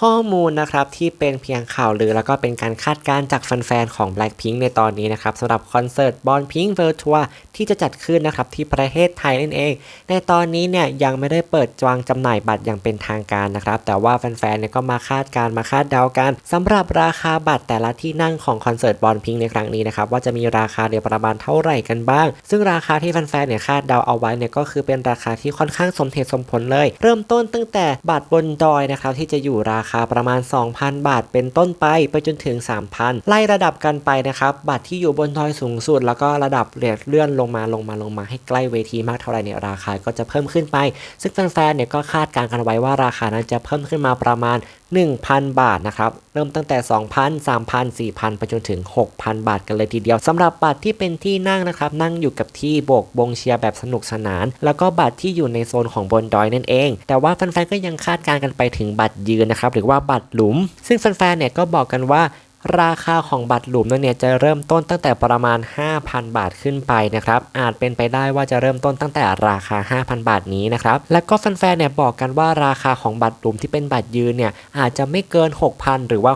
ข้อมูลนะครับที่เป็นเพียงข่าวลือแล้วก็เป็นการคาดการณ์จากแฟนๆของ Blackpink ในตอนนี้นะครับสำหรับคอนเสิร์ตบอลพิงเวิร์ทัวร์ที่จะจัดขึ้นนะครับที่ประเทศไทยนั่นเอง ในตอนนี้เนี่ยยังไม่ได้เปิดวางจำหน่ายบัตรอย่างเป็นทางการนะครับ แต่ว่าแฟนๆเนี่ยก็มาคาดการณ์มาคาดเดากันสำหรับราคาบัตรแต่ละที่นั่งของคอนเสิร์ตบอลพิงในครั้งนี้นะครับว่าจะมีราคาเนี่ยประมาณเท่าไหร่กันบ้าง ซึ่งราคาที่แฟนๆเนี่ยคาดเดาเอาไว้เนี่ยก็คือเป็นราคาที่ค่อนข้างสมเหตุสมผลเลย เริ่มต้นตั้งแต่บัตรบนดอยนะครับที่จะอยู่ราคาประมาณ 2,000 บาทเป็นต้นไปไปจนถึง 3,000 ไล่ระดับกันไปนะครับ บัตรที่อยู่บนทอยสูงสุด แล้วก็ระดับเลื่อนลงมาลงมาลงมาให้ใกล้เวทีมากเท่าไหร่เนี่ยราคาก็จะเพิ่มขึ้นไป ซึ่งแฟนๆเนี่ยก็คาดการณ์กันไว้ว่าราคานั้นจะเพิ่มขึ้นมาประมาณ 1,000 บาทนะครับ เริ่มตั้งแต่ 2,000 3,000 4,000 ไปจนถึง 6,000 บาทกันเลยทีเดียวสำหรับบัตรที่เป็นที่นั่งนะครับ นั่งอยู่กับที่โบกบงเชียร์แบบสนุกสนาน แล้วก็บัตรที่อยู่ในโซนของบนดอยนั่นเอง แต่ว่าแฟนๆก็ยังคาดการณ์กันไปถึงบัตรยืนนะครับ หรือว่าบัตรหลุม ซึ่งแฟนๆเนี่ยก็บอกกันว่า ราคาของบัตรหลุมนั้นเนี่ยจะเริ่มต้นตั้งแต่ประมาณ 5,000 บาทขึ้นไปนะครับ อาจเป็นไปได้ว่าจะเริ่มต้นตั้งแต่ราคา 5,000 บาทนี้นะครับ แล้วก็แฟนๆ เนี่ยบอกกันว่าราคาของบัตรหลุมที่เป็นบัตรยืนเนี่ยอาจจะไม่เกิน 6,000 หรือว่า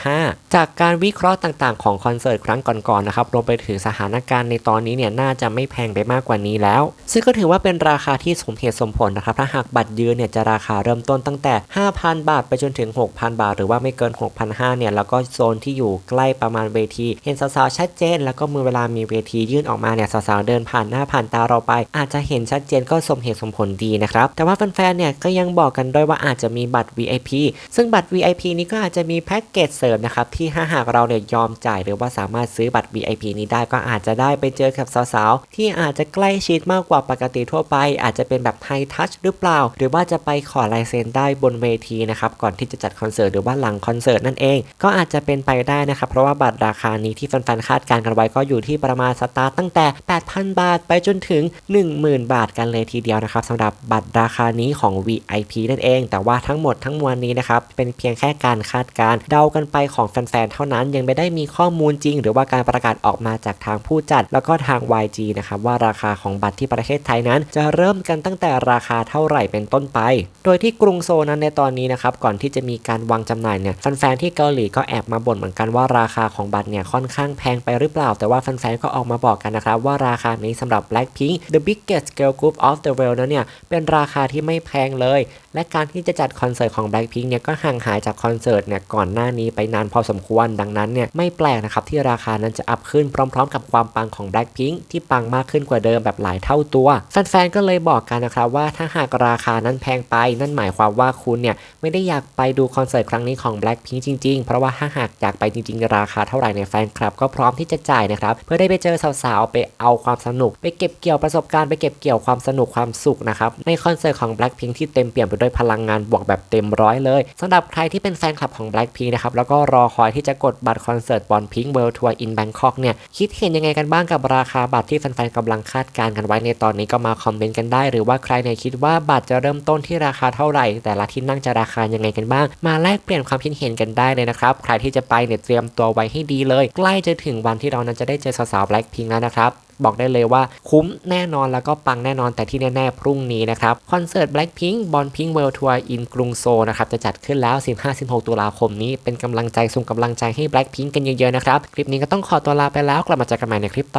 6,500 จากการวิเคราะห์ต่างๆ ของคอนเสิร์ตครั้งก่อนๆ นะครับ รวมไปถึงสถานการณ์ในตอนนี้เนี่ยน่าจะไม่แพงไปมากกว่านี้แล้ว ซึ่งก็ถือว่าเป็นราคาที่สมเหตุสมผลนะครับ ถ้าหากบัตรยืนเนี่ยจะราคาเริ่มต้นตั้งแต่ 5,000 บาทไปจนถึง 6,000 บาท หรือว่าไม่เกิน 6,500 เนี่ยแล้วก็โซนที่อยู่ใกล้ประมาณเวที เห็นสาวๆชัดเจน แล้วก็มือเวลามีเวทียื่นออกมาเนี่ยสาวๆเดินผ่านหน้าผ่านตาเราไป อาจจะเห็นชัดเจนก็สมเหตุสมผลดีนะครับแต่ว่าแฟนๆเนี่ยก็ยังบอกกันด้วยว่าอาจจะมีบัตร VIP ซึ่งบัตร VIP นี้ก็อาจจะมีแพ็กเกจเสริมนะครับที่ถ้าหากเราเนี่ยยอมจ่ายหรือว่าสามารถซื้อบัตร VIP นี้ได้ก็อาจจะได้ไปเจอกับสาวๆที่อาจจะใกล้ชิดมากกว่าปกติทั่วไป อาจจะเป็นแบบไฮทัชหรือเปล่า หรือว่าจะไปขอลายเซ็นได้บนเวทีนะครับก่อนที่จะจัดคอนเสิร์ตหรือว่าหลังคอนเสิร์ตนั่นเอง ก็อาจจะเป็นไปได้นะครับ เพราะว่าบัตรราคานี้ที่แฟนๆคาดการณ์กันไว้ก็อยู่ที่ประมาณสตาร์ตตั้งแต่ 8,000 บาทไปจนถึง 10,000 บาทกันเลยทีเดียวนะครับสำหรับบัตรราคานี้ของ VIP นั่นเอง แต่ว่าทั้งหมดทั้งมวลนี้นะครับเป็นเพียงแค่การคาดการณ์เดากันไปของแฟนๆเท่านั้นยังไม่ได้มีข้อมูลจริง หรือว่าการประกาศออกมาจากทางผู้จัด แล้วก็ทาง YG นะครับว่าราคาของบัตรที่ประเทศไทยนั้น จะเริ่มกันตั้งแต่ราคาเท่าไหร่เป็นต้นไป โดยที่กรุงโซนั้นในตอนนี้นะครับก่อนที่จะมีการวางจำหน่ายเนี่ยแฟนๆที่เกาหลีก็แอบมาบ่นเมือนกันว่าราคาของบัตรเนี่ยค่อนข้างแพงไปหรือเปล่า แต่ว่าแฟนๆก็ออกมาบอกกันนะครับว่าราคานี้สำหรับ Blackpink the biggest girl group of the world นั้นเนี่ยเป็นราคาที่ไม่แพงเลย และการที่จะจัดคอนเสิร์ตของ Blackpink เนี่ยก็ห่างหายจากคอนเสิร์ตเนี่ยก่อนหน้านี้ไปนานพอสมควรดังนั้นเนี่ยไม่แปลกนะครับที่ราคานั้นจะอัพขึ้นพร้อม ๆ กับความปังของ Blackpink ที่ปังมากขึ้นกว่าเดิมแบบหลายเท่าตัวแฟนๆก็เลยบอกกันนะครับว่าถ้าหากราคานั้นแพงไป นั่นหมายความว่าคุณเนี่ยไม่ได้อยากไปดูคอนเสิร์ตครั้งนี้ของ Blackpink จริงๆ เพราะว่าถ้าหากอยากไปจริงๆ ราคาเท่าไหร่เนี่ยแฟนคลับ ก็พร้อมที่จะจ่ายนะครับเพื่อได้ไปเจอสาวๆไปเอาความสนุก ไปเก็บเกี่ยวประสบการณ์ไปเก็บเกี่ยวความสนุกความสุขนะครับในคอนเสิร์ตของ Blackpink ที่เต็มเปี่ยมไปด้วยพลังงานบวกแบบเต็มร้อยเลยสำหรับใครที่เป็นแฟนคลับของ Blackpink นะครับแล้วก็รอคอยที่จะกดบัตรคอนเสิร์ตบอลพิงเวิลด์ทัวร์อินแบงคอกเนี่ยคิดเห็นยังไงกันบ้างกับราคาบัตรที่แฟนๆกำลังคาดการณ์กันไว้ในตอนนี้ก็มาคอมเมนต์กันได้ หรือว่าใครเนี่ยคิดว่าบัตรจะเริ่มต้นที่ราคาเท่าไหร่ แต่ละที่นั่งจะราคายังไงกันบ้าง มาแลกเปลี่ยนความคิดเห็นกันได้เลยนะครับใครที่จะไปเนี่ยเตรียมตัวไว้ให้ดีเลย ใกล้จะถึงวันที่เรานั้นจะได้เจอสาวๆ Blackpink แล้วนะครับบอกได้เลยว่าคุ้มแน่นอนแล้วก็ปังแน่นอนแต่ที่แน่ๆ พรุ่งนี้นะครับ คอนเสิร์ต Blackpink บอลพิงเวิลด์ทัวร์อินกรุงโซนะครับ จะจัดขึ้นแล้ว 15-16 ตุลาคมนี้เป็นกำลังใจส่งกำลังใจให้ Blackpink กันเยอะๆ นะครับ คลิปนี้ก็ต้องขอตัวลาไปแล้ว กลับมาเจอกันใหม่ในคลิปต่อ